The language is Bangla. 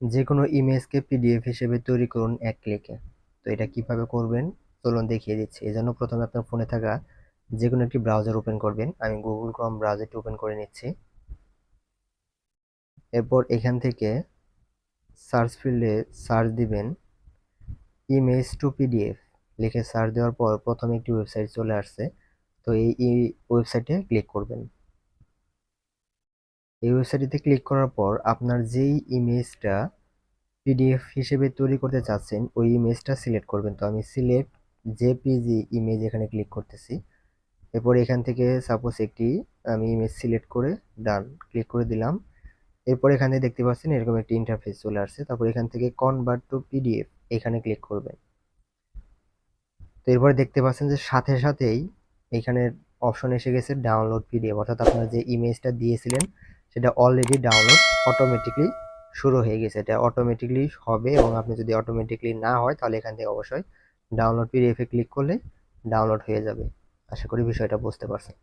যে কোনো ইমেজকে পিডিএফ হিসেবে তৈরি করুন এক ক্লিকে। তো এটা কীভাবে করবেন? চলুন দেখিয়ে দিচ্ছি। এজন্য প্রথমে আপনার ফোনে থাকা যে কোনো একটি ব্রাউজার ওপেন করবেন। আমি গুগল ক্রম ব্রাউজারটি ওপেন করে নিচ্ছি। এরপর এখান থেকে সার্চ ফিল্ডে সার্চ দিবেন ইমেজ টু পিডিএফ লিখে সার্চ দেওয়ার পর প্রথমে একটি ওয়েবসাইট চলে আসছে। তো এই ওয়েবসাইটে ক্লিক করবেন। এই ওয়েবসাইটটিতে ক্লিক করার পর আপনার যেই ইমেজটা পিডিএফ হিসেবে তৈরি করতে চাচ্ছেন, ওই ইমেজটা সিলেক্ট করবেন। তো আমি সিলেক্ট জেপিজি ইমেজ এখানে ক্লিক করতেছি। এরপর এখান থেকে সাপোজ একটি, আমি ইমেজ সিলেক্ট করে ডান ক্লিক করে দিলাম। এরপর এখানে দেখতে পাচ্ছেন এরকম একটি ইন্টারফেস চলে আসছে। তারপর এখান থেকে কনভার্ট টু পিডিএফ এখানে ক্লিক করবেন। তো এরপরে দেখতে পাচ্ছেন যে সাথে সাথেই এখানে অপশন এসে গেছে ডাউনলোড পিডিএফ অর্থাৎ আপনারা যে ইমেজটা দিয়েছিলেন সেটা অলরেডি ডাউনলোড অটোমেটিকলি শুরু হয়ে গেছে। এটা অটোমেটিকলি হবে এবং আপনি যদি অটোমেটিকলি না হয়, তাহলে এখান থেকে অবশ্যই ডাউনলোড পিডিএফে ক্লিক করলে ডাউনলোড হয়ে যাবে। আশা করি বিষয়টা বুঝতে পারছেন।